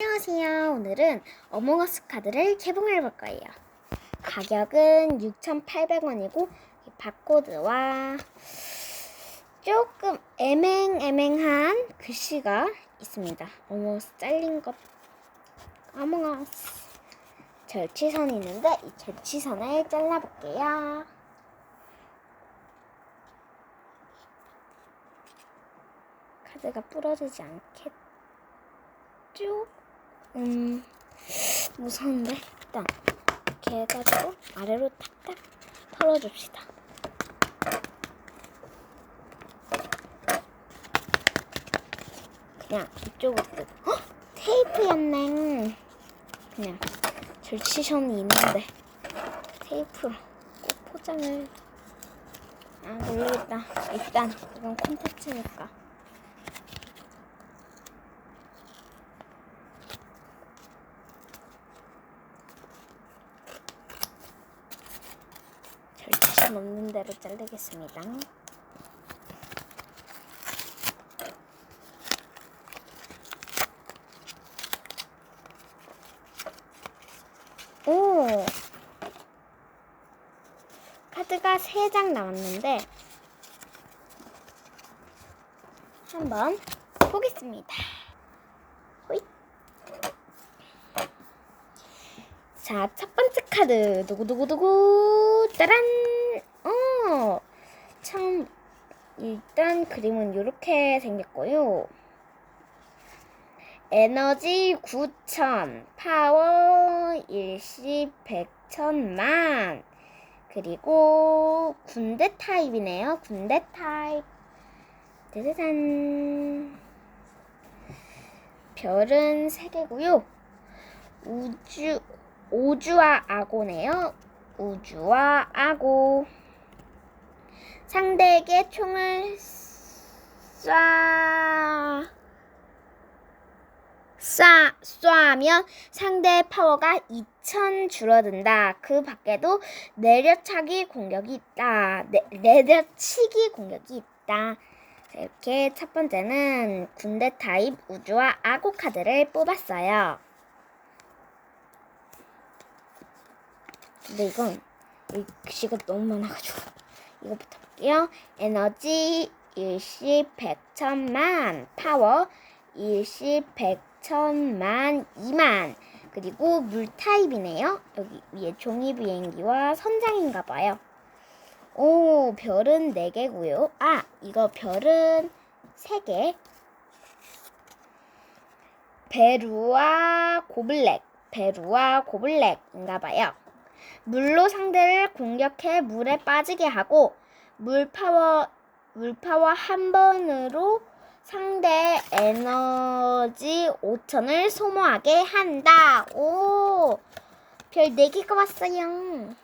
안녕하세요. 오늘은 어몽어스 카드를 개봉해 볼 거예요. 가격은 6,800원이고 바코드와 조금 애맹애맹한 글씨가 있습니다. 어몽어스 잘린 것 어몽어스 절취선이 있는데 이 절취선을 잘라볼게요. 카드가 부러지지 않겠죠? 음, 무서운데? 일단, 이렇게 해가지고 아래로 탁탁 털어줍시다. 그냥 이쪽으로. 헉! 테이프였네. 그냥 절치션이 있는데 테이프로 꼭 포장을 아 모르겠다. 일단 이건 콘텐츠니까. 절치션 없는 대로 자르겠습니다. 오! 카드가 3장 남았는데 한번 보겠습니다. 호잇. 자, 첫 번째 카드 두구두구두구 짜란. 어. 참 일단 그림은 이렇게 생겼고요. 에너지 9천, 파워 일시 100천만. 그리고 군대 타입이네요. 군대 타입. 짜자잔. 별은 3개고요. 우주 우주와 아고네요. 우주와 아고. 상대에게 총을 쏴 쏴, 쏘면 상대의 파워가 2000 줄어든다. 그 밖에도 내려차기 공격이 있다. 내, 내려치기 공격이 있다. 자, 이렇게 첫 번째는 군대 타입 우주와 아고 카드를 뽑았어요. 근데 이건 이 글씨가 너무 많아가지고 이거부터 볼게요. 에너지 일시 백천만 파워 일시 백천만 이만 그리고 물 타입이네요. 여기 위에 종이 비행기와 선장인가 봐요. 오 별은 4개고요. 아 이거 별은 3개. 베루와 고블랙 베루와 고블랙인가 봐요. 물로 상대를 공격해 물에 빠지게 하고 물 파워 물 파워 한 번으로 상대의 에너지 5천을 소모하게 한다. 오, 별 4개 가 왔어요.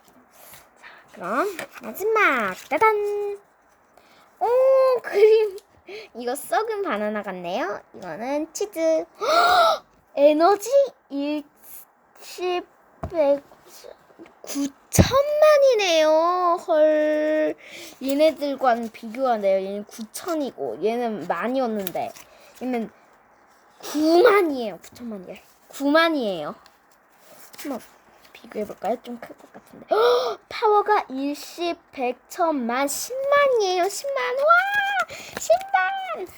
자, 그럼 마지막 짜잔. 오, 그림. 이거 썩은 바나나 같네요. 이거는 치즈. 헉! 에너지 10, 100, 9천만이네요. 헐. 얘네들과는 비교하네요. 얘는 9천이고 얘는 만이었는데 얘는 9만이에요. 9천만이에요. 9만이에요. 한번 비교해볼까요? 좀 클 것 같은데. 헉! 파워가 일십, 백, 천만, 10만이에요. 10만. 와! 10만!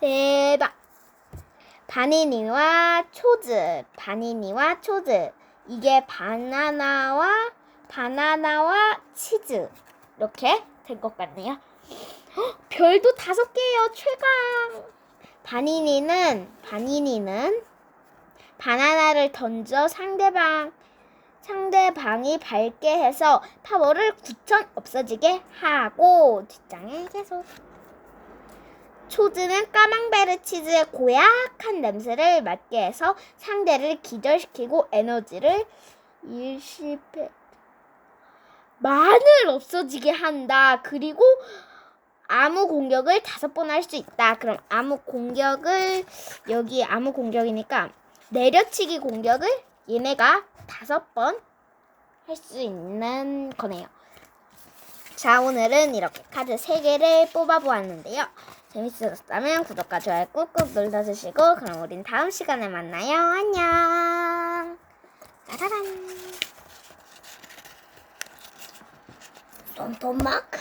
대박! 바니니와 초즈, 바니니와 초즈. 이게 바나나와 바나나와 치즈 이렇게 된 것 같네요. 헉, 별도 다섯 개예요. 최강. 바니니는 바니니는 바나나를 던져 상대방 상대방이 밟게 해서 파워를 9천 없어지게 하고 뒷장에 계속 초즈는 까망베르 치즈의 고약한 냄새를 맡게 해서 상대를 기절시키고 에너지를 일시패 만을 없어지게 한다. 그리고 아무 공격을 다섯 번 할 수 있다. 그럼 아무 공격을 여기 아무 공격이니까 내려치기 공격을 얘네가 다섯 번 할 수 있는 거네요. 자, 오늘은 이렇게 카드 3개를 뽑아 보았는데요. 재밌으셨다면 구독과 좋아요 꾹꾹 눌러주시고 그럼 우린 다음 시간에 만나요. 안녕. 짜자잔. Bom, bom, mak.